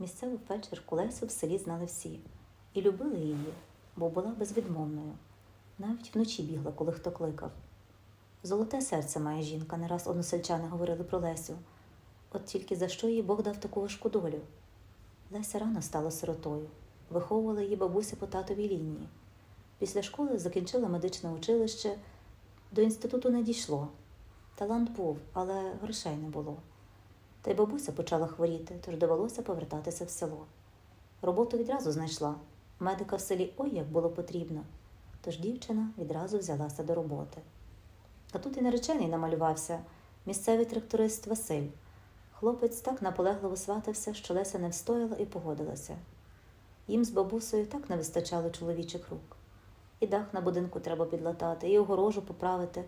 Місцеву фельдшерку Лесю в селі знали всі і любили її, бо була безвідмовною. Навіть вночі бігла, коли хто кликав. Золоте серце має жінка, не раз односельчани говорили про Лесю. От тільки за що їй Бог дав таку важку долю? Леся рано стала сиротою, виховувала її бабуся по татовій лінії. Після школи закінчила медичне училище, до інституту не дійшло. Талант був, але грошей не було. Та й бабуся почала хворіти, тож довелося повертатися в село. Роботу відразу знайшла. Медика в селі ой як було потрібно. Тож дівчина відразу взялася до роботи. А тут і наречений намалювався місцевий тракторист Василь. Хлопець так наполегливо сватався, що Леся не встояла і погодилася. Їм з бабусею так не вистачало чоловічих рук. І дах на будинку треба підлатати, і огорожу поправити.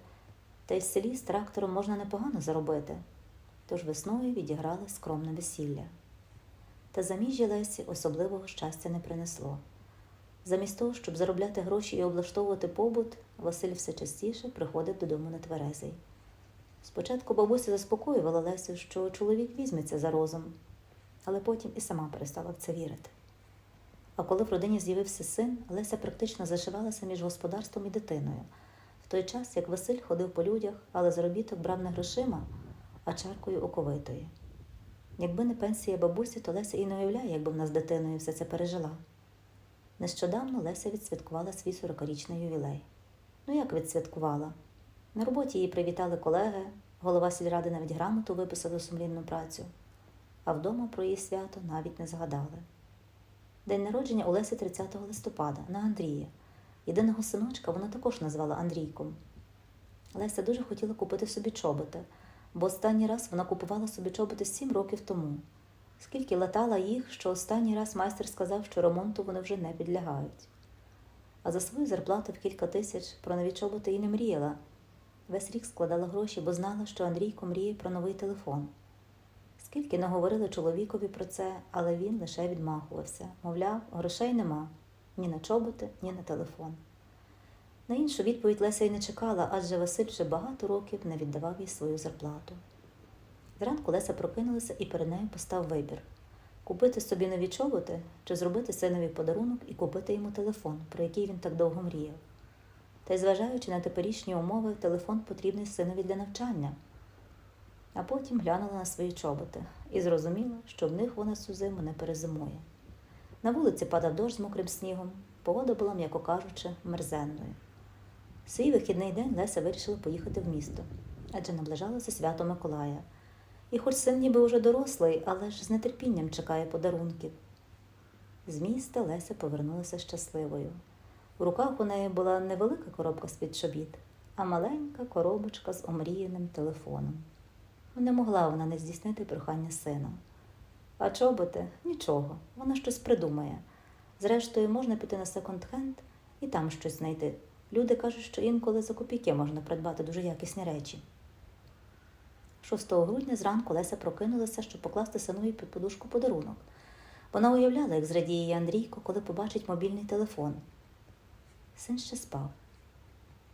Та й в селі з трактором можна непогано заробити. Тож весною відіграли скромне весілля. Та заміжжя Лесі особливого щастя не принесло. Замість того, щоб заробляти гроші і облаштовувати побут, Василь все частіше приходив додому нетверезий. Спочатку бабуся заспокоювала Лесю, що чоловік візьметься за розум, але потім і сама перестала в це вірити. А коли в родині з'явився син, Леся практично зашивалася між господарством і дитиною, в той час як Василь ходив по людях, але заробіток брав не грошима, а чаркою оковитої. Якби не пенсія бабусі, то Леся і не уявляє, якби вона з дитиною все це пережила. Нещодавно Леся відсвяткувала свій 40-річний ювілей. Ну як відсвяткувала? На роботі її привітали колеги, голова сільради навіть грамоту виписав за сумлінну працю, а вдома про її свято навіть не згадали. День народження у Лесі 30 листопада на Андрія. Єдиного синочка вона також назвала Андрійком. Леся дуже хотіла купити собі чоботи, бо останній раз вона купувала собі чоботи сім років тому. Скільки латала їх, що останній раз майстер сказав, що ремонту вони вже не підлягають. А за свою зарплату в кілька тисяч про нові чоботи і не мріяла. Весь рік складала гроші, бо знала, що Андрійко мріє про новий телефон. Скільки не говорили чоловікові про це, але він лише відмахувався. Мовляв, грошей нема ні на чоботи, ні на телефон. На іншу відповідь Леся й не чекала, адже Василь вже багато років не віддавав їй свою зарплату. Зранку Леся прокинулася і перед нею постав вибір купити собі нові чоботи чи зробити синові подарунок і купити йому телефон, про який він так довго мріяв. Та й зважаючи на теперішні умови, телефон потрібний синові для навчання. А потім глянула на свої чоботи і зрозуміла, що в них вона цю зиму не перезимує. На вулиці падав дощ з мокрим снігом, погода була, м'яко кажучи, мерзенною. Свій вихідний день Леся вирішила поїхати в місто, адже наближалося свято Миколая. І хоч син ніби уже дорослий, але ж з нетерпінням чекає подарунків. З міста Леся повернулася щасливою. У руках у неї була невелика коробка з-під чобіт, а маленька коробочка з омріяним телефоном. Не могла вона не здійснити прохання сина. А чоботи нічого, вона щось придумає. Зрештою, можна піти на секонд-хенд і там щось знайти. Люди кажуть, що інколи за копійки можна придбати дуже якісні речі. 6 грудня зранку Леся прокинулася, щоб покласти синові під подушку подарунок. Вона уявляла, як зрадіє Андрійко, коли побачить мобільний телефон. Син ще спав.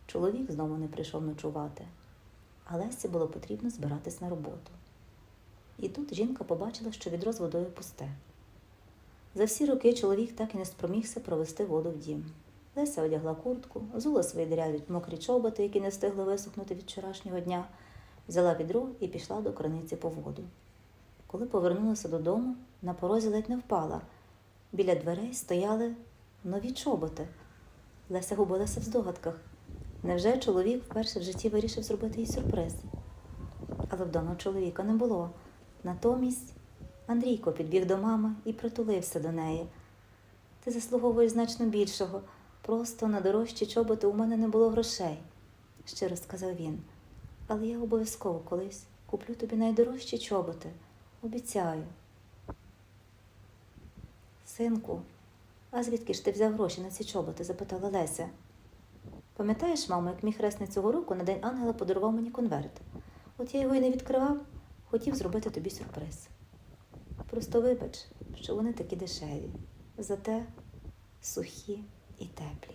Чоловік знову не прийшов ночувати, а Лесі було потрібно збиратись на роботу. І тут жінка побачила, що відро з водою пусте. За всі роки чоловік так і не спромігся провести воду в дім. Леся одягла куртку, взула свої дереві мокрі чоботи, які не встигли висохнути від вчорашнього дня, взяла відро і пішла до криниці по воду. Коли повернулася додому, на порозі ледь не впала. Біля дверей стояли нові чоботи. Леся губилася в здогадках. Невже чоловік вперше в житті вирішив зробити їй сюрприз? Але вдома чоловіка не було. Натомість Андрійко підбіг до мами і притулився до неї. Ти заслуговуєш значно більшого. Просто на дорожчі чоботи у мене не було грошей, щиро сказав він. Але я обов'язково колись куплю тобі найдорожчі чоботи. Обіцяю. Синку, а звідки ж ти взяв гроші на ці чоботи? запитала Леся. Пам'ятаєш, мамо, як мій хресний цього року на День Ангела подарував мені конверт. От я його і не відкривав, хотів зробити тобі сюрприз. Просто вибач, що вони такі дешеві, зате сухі і теплі.